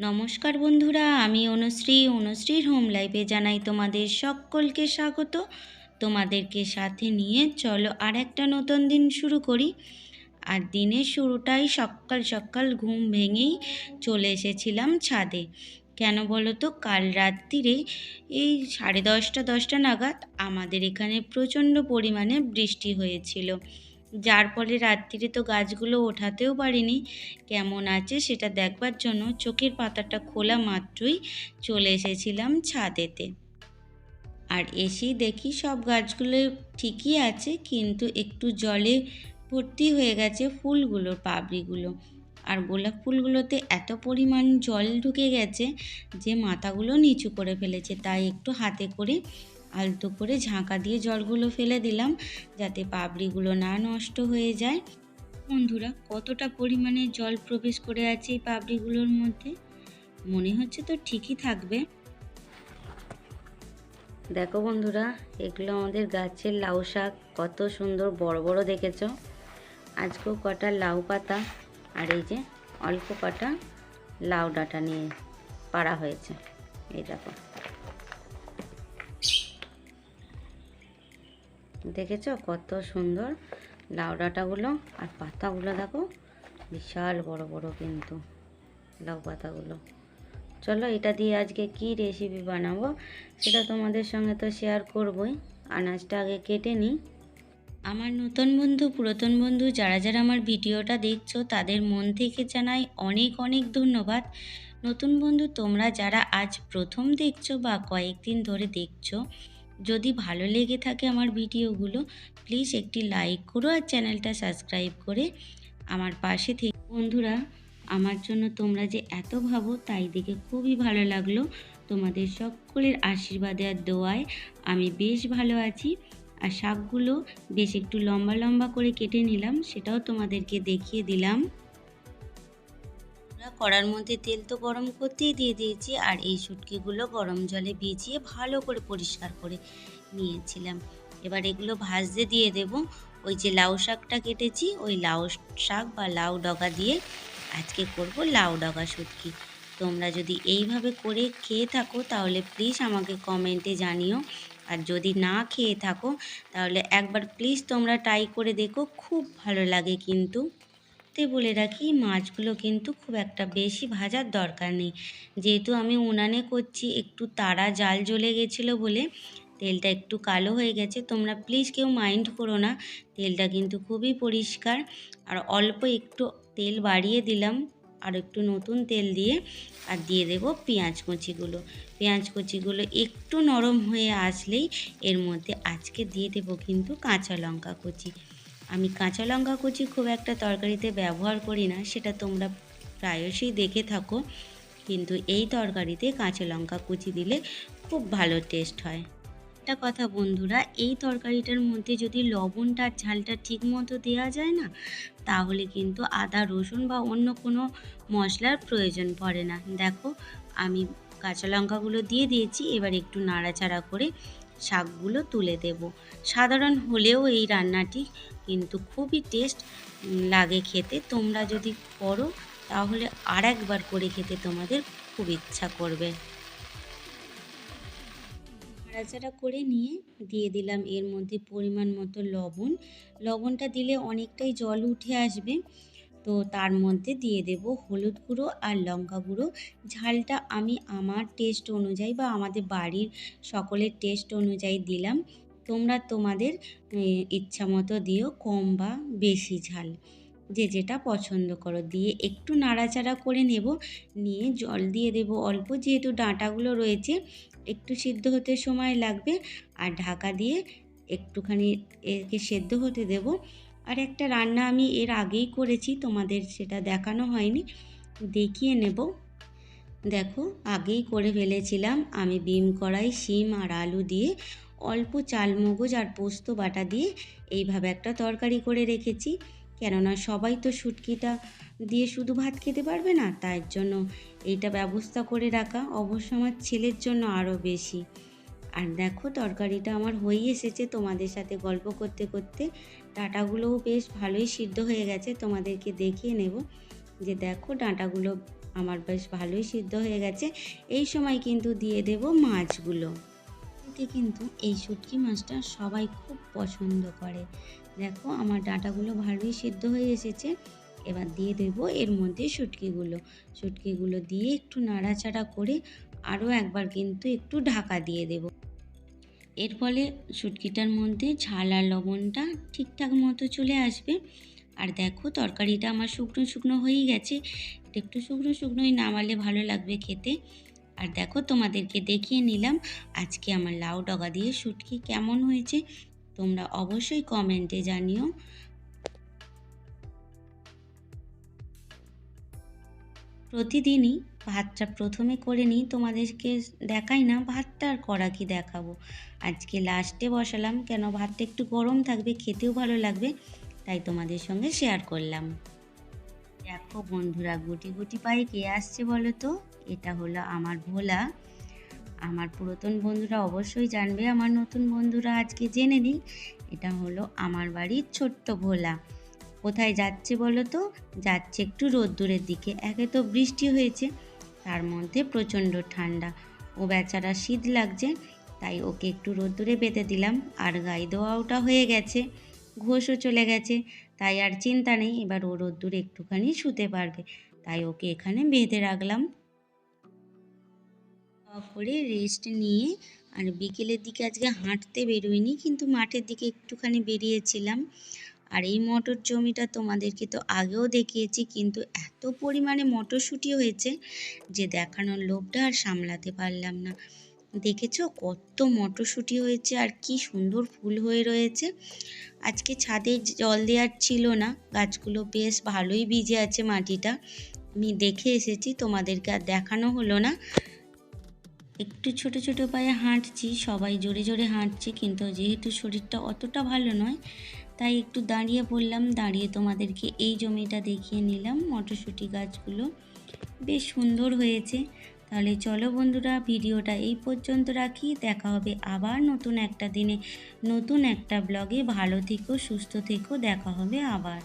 নমস্কার বন্ধুরা, আমি অনুশ্রী। অনুশ্রীর হোম লাইফে জানাই তোমাদের সকলকে স্বাগত। তোমাদেরকে সাথে নিয়ে চলো আর একটা নতুন দিন শুরু করি। আর দিনের শুরুটাই সকাল সকাল ঘুম ভেঙেই চলে এসেছিলাম ছাদে। কেন বলো তো, কাল রাত্রিরে এই সাড়ে দশটা দশটা নাগাদ আমাদের এখানে প্রচণ্ড পরিমাণে বৃষ্টি হয়েছিল। যার ফলে রাত্রিরে তো গাছগুলো ওঠাতেও পারিনি। কেমন আছে সেটা দেখবার জন্য চোখের পাতাটা খোলা মাত্রই চলে এসেছিলাম ছাদেতে। আর এসেই দেখি সব গাছগুলো ঠিকই আছে, কিন্তু একটু জলে ভর্তি হয়ে গেছে ফুলগুলোর পাবড়িগুলো। আর গোলাপ ফুলগুলোতে এত পরিমাণ জল ঢুকে গেছে যে মাথাগুলো নিচু করে ফেলেছে, তাই একটু হাতে করে আলতো করে ঝাঁকা দিয়ে জলগুলো ফেলে দিলাম যাতে পাপড়িগুলো না নষ্ট হয়ে যায়। বন্ধুরা, কতটা পরিমাণে জল প্রবেশ করে আছে এই পাপড়িগুলোর মধ্যে? মনে হচ্ছে তো ঠিকই থাকবে। দেখো বন্ধুরা, এগুলো আমাদের গাছের লাউ শাক, কত সুন্দর বড় বড় দেখেছ। আজকেও কটা লাউ পাতা আর এই যে অল্প কটা লাউ ডাঁটা নিয়ে পাড়া হয়েছে। এই দেখো। দেখেছ কত সুন্দর লাউ ডাঁটাগুলো আর পাতাগুলো দেখো, বিশাল বড় বড় কিন্তু লাউ পাতাগুলো। চলো এটা দিয়ে আজকে কি রেসিপি বানাবো সেটা তোমাদের সঙ্গে তো শেয়ার করবই। আনাজটা আগে কেটে নিই। আমার নতুন বন্ধু, পুরাতন বন্ধু, যারা যারা আমার ভিডিওটা দেখছ, তাদের মন থেকে জানাই অনেক অনেক ধন্যবাদ। নতুন বন্ধু, তোমরা যারা আজ প্রথম দেখছ বা কয়েকদিন ধরে দেখছ যদি ভালো লেগে থাকে আমার ভিডিওগুলো প্লিজ একটি লাইক করো আর চ্যানেলটা সাবস্ক্রাইব করে আমার পাশে থেকে। বন্ধুরা, আমার জন্য তোমরা যে এত ভাবো তাই দেখে খুবই ভালো লাগল। তোমাদের সকলের আশীর্বাদে আর দোয়ায় আমি বেশ ভালো আছি। আর শাকগুলো বেশ একটু লম্বা লম্বা করে কেটে নিলাম, সেটাও তোমাদেরকে দেখিয়ে দিলাম। কড়ার মধ্যে তেল তো গরম করতেই দিয়ে দিয়েছি আর এই শুটকিগুলো গরম জলে ভিজিয়ে ভালো করে পরিষ্কার করে নিয়েছিলাম। এবার এগুলো ভাজতে দিয়ে দেব। ওই যে লাউ শাকটা কেটেছি, ওই লাউ শাক বা লাউ ডগা দিয়ে আজকে করব লাউ ডগা শুটকি। তোমরা যদি এইভাবে করে খেয়ে থাকো তাহলে প্লিজ আমাকে কমেন্টে জানিও। আর যদি না খেয়ে থাকো তাহলে একবার প্লিজ তোমরা ট্রাই করে দেখো, খুব ভালো লাগে কিন্তু। তে বলে রাখি, মাছগুলো কিন্তু খুব একটা বেশি ভাজার দরকার নেই। যেহেতু আমি উনানে করছি, একটু তারা জাল জ্বলে গেছিল বলে তেলটা একটু কালো হয়ে গেছে। তোমরা প্লিজ কেউ মাইন্ড করো না, তেলটা কিন্তু খুবই পরিষ্কার। আর অল্প একটু তেল বাড়িয়ে দিলাম, আর একটু নতুন তেল দিয়ে, আর দিয়ে দেব পেঁয়াজ কুচিগুলো। পেঁয়াজ কুচিগুলো একটু নরম হয়ে আসলেই এর মধ্যে আজকে দিয়ে দেব কিন্তু কাঁচা লঙ্কা কুচি। আমি কাঁচা লঙ্কা কুচি খুব একটা তরকারিতে ব্যবহার করি না, সেটা তোমরা প্রায়শই দেখে থাকো। কিন্তু এই তরকারিতে কাঁচা লঙ্কা কুচি দিলে খুব ভালো টেস্ট হয়। একটা কথা বন্ধুরা, এই তরকারিটার মধ্যে যদি লবণটা আর ঝালটা ঠিক মতো দেওয়া যায় না, তাহলে কিন্তু আদা, রসুন বা অন্য কোনো মশলার প্রয়োজন পড়ে না। দেখো, আমি কাঁচা লঙ্কাগুলো দিয়ে দিয়েছি, এবার একটু নাড়াচাড়া করে শাকগুলো তুলে দেব। সাধারণ হলেও এই রান্নাটি কিন্তু খুবই টেস্ট লাগে খেতে। তোমরা যদি করো, তাহলে আর একবার করে খেতে তোমাদের খুব ইচ্ছা করবে। নাড়াচাড়া করে নিয়ে দিয়ে দিলাম এর মধ্যে পরিমাণ মতো লবণ। লবণটা দিলে অনেকটাই জল উঠে আসবে। তো তার মধ্যে দিয়ে দেব হলুদ গুঁড়ো আর লঙ্কা গুঁড়ো। ঝালটা আমি আমার টেস্ট অনুযায়ী বা আমাদের বাড়ির সকলের টেস্ট অনুযায়ী দিলাম। তোমরা তোমাদের ইচ্ছা মতো দিও কম বা বেশি ঝাল। যে যেটা পছন্দ করো। দিয়ে একটু নাড়াচাড়া করে নেব। নিয়ে জল দিয়ে দেব অল্প। যেহেতু ডাঁটাগুলো রয়েছে, একটু সিদ্ধ হতে সময় লাগবে। আর ঢাকা দিয়ে একটুখানি একে সেদ্ধ হতে দেব। আর একটা রান্না আমি এর আগেই করেছি, তোমাদের সেটা দেখানো হয়নি। দেখিয়ে নেব। দেখো, আগেই করে ফেলেছিলাম। আমি বিম কড়াই, শিম আর আলু দিয়ে অল্প চাল মগজ আর পোস্ত বাটা দিয়ে এইভাবে একটা তরকারি করে রেখেছি। কেননা সবাই তো শুটকিটা দিয়ে শুধু ভাত খেতে পারবে না, তার জন্য এইটা ব্যবস্থা করে রাখা। অবশ্য আমার ছেলের জন্য আরও বেশি। আর দেখো তরকারিটা আমার হয়ে এসেছে তোমাদের সাথে গল্প করতে করতে। ডাঁটাগুলোও বেশ ভালোই সিদ্ধ হয়ে গেছে, তোমাদেরকে দেখিয়ে নেব। যে দেখো ডাঁটাগুলো আমার বেশ ভালোই সিদ্ধ হয়ে গেছে। এই সময় কিন্তু দিয়ে দেব মাছগুলো। এতে কিন্তু এই শুটকি মাছটা সবাই খুব পছন্দ করে। দেখো আমার ডাঁটাগুলো ভালোই সিদ্ধ হয়ে এসেছে। এবার দিয়ে দেব এর মধ্যে শুটকিগুলো। শুটকিগুলো দিয়ে একটু নাড়াচাড়া করে আরও একবার কিন্তু একটু ঢাকা দিয়ে দেব। এর ফলে শুটকিটার মধ্যে ঝাল আর লবণটা ঠিকঠাক মতো চলে আসবে। আর দেখো তরকারিটা আমার শুকনো শুকনো হয়েই গেছে। একটু শুকনো শুকনোই নামালে ভালো লাগবে খেতে। আর দেখো তোমাদেরকে দেখিয়ে নিলাম আজকে আমার লাউ ডগা দিয়ে শুটকি কেমন হয়েছে। তোমরা অবশ্যই কমেন্টে জানিও। প্রতিদিনই ভাতটা প্রথমে করে নিই, তোমাদেরকে দেখাই না ভাতটা আর করা কি দেখাবো। আজকে লাস্টে বসালাম, কেন ভাতটা একটু গরম থাকবে, খেতেও ভালো লাগবে, তাই তোমাদের সঙ্গে শেয়ার করলাম। দেখো বন্ধুরা, গুটি গুটি পায়ে কে আসছে বলো তো? এটা হলো আমার ভোলা। আমার পুরাতন বন্ধুরা অবশ্যই জানবে, আমার নতুন বন্ধুরা আজকে জেনে নিই, এটা হলো আমার বাড়ির ছোট্ট ভোলা। কোথায় যাচ্ছে বলো তো? যাচ্ছে একটু রোদ্দুরের দিকে, একে তো বৃষ্টি হয়েছে। তার মধ্যে প্রচণ্ড ঠান্ডা। ও বেচারা শীত লাগছে, তাই ওকে একটু রোদ্দুরে বেঁধে দিলাম। আর গাই দেওয়াটা হয়ে গেছে, ঘোষও চলে গেছে। তাই আর চিন্তা নেই, এবার ও রোদ্দুরে একটুখানি শুতে পারবে। তাই ওকে এখানে বেঁধে রাখলাম। করে রেস্ট নিয়ে, আর বিকেলের দিকে আজকে হাঁটতে বেরোইনি, কিন্তু মাঠের দিকে একটুখানি বেরিয়েছিলাম। আর এই মটর জমিটা তোমাদেরকে তো আগেও দেখিয়েছি, কিন্তু এত পরিমাণে মটরশুঁটি হয়েছে যে দেখানোর লোভটা আর সামলাতে পারলাম না। দেখেছ? কত মটরশুঁটি হয়েছে আর কি সুন্দর ফুল হয়ে রয়েছে। আজকে ছাদে জল দেওয়ার ছিল না, গাছগুলো বেশ ভালোই ভিজে আছে মাটিটা। আমি দেখে এসেছি, তোমাদেরকে আর দেখানো হলো না। একটু ছোট ছোট পায়ে হাঁটছি, সবাই জোরে জোরে হাঁটছি, কিন্তু যেহেতু শরীরটা অতটা ভালো নয় তাই একটু দাঁড়িয়ে পড়লাম, দাঁড়িয়ে তোমাদেরকে এই জমিটা দেখিয়ে নিলাম, মটরশুঁটি গাছগুলো। বেশ সুন্দর হয়েছে। তাহলে চলো বন্ধুরা, ভিডিওটা এই পর্যন্ত রাখি। দেখা হবে আবার নতুন একটা দিনে, নতুন একটা ব্লগে। ভালো থেকো, সুস্থ থেকো, দেখা হবে আবার।